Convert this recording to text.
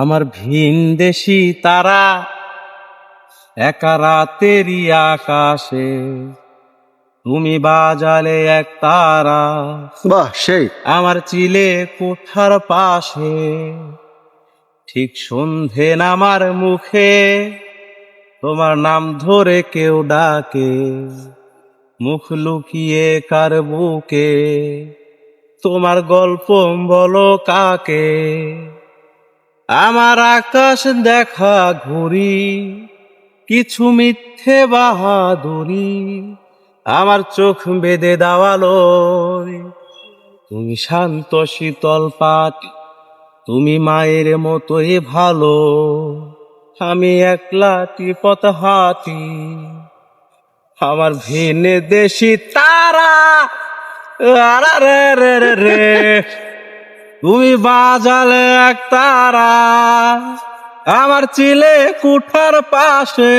আমার ভিন দেশি তারা একা রাতেরই আকাশে। তুমি বাজালে এক তারা বাহ সেই। আমার চিলে কোঠার পাশে। ঠিক সন্ধে নামার মুখে তোমার নাম ধরে কেউ ডাকে। মুখ লুকিয়ে কার বুকে? তোমার গল্প বলো কাকে? আমার আকাশ দেখা ঘুরি, কিছু মিথ্যে বাহাদুরি, আমার চোখ বেঁধে দেওয়ালো তুমি শান্ত শীতল পাট, তুমি মায়ের মতোই ভালো, আমি একলা টিপত হাতি। আমার ভিনে দেশি তারা রে রে রে রে। তুমি বাজালে এক তারা আমার চিলে কুঠার পাশে।